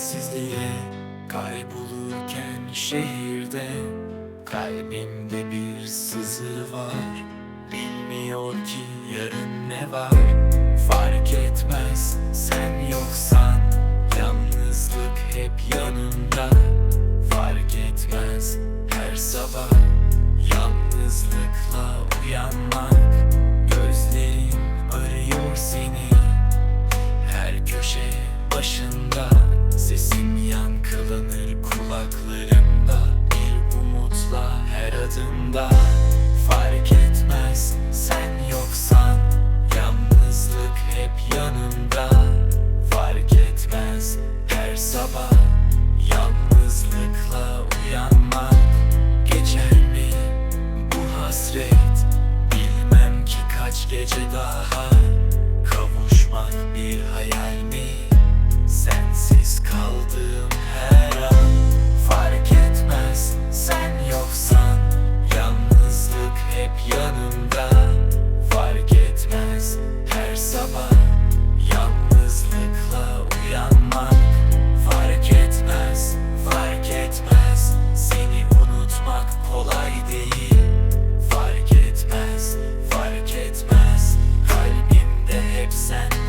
sensizliğe Kaybolurken şehirde Kalbimde bir sızı var adımda Fark etmez. Sen yoksan Yalnızlık hep yanımda Fark etmez her sabah Yalnızlıkla uyanmak. Geçer mi bu hasret? Bilmem ki kaç gece daha Kavuşmak bir hayal yanımda. Fark etmez her sabah. Yalnızlıkla uyanmak Fark etmez, fark etmez. Seni unutmak kolay değil. Fark etmez, fark etmez. Kalbimde hep sen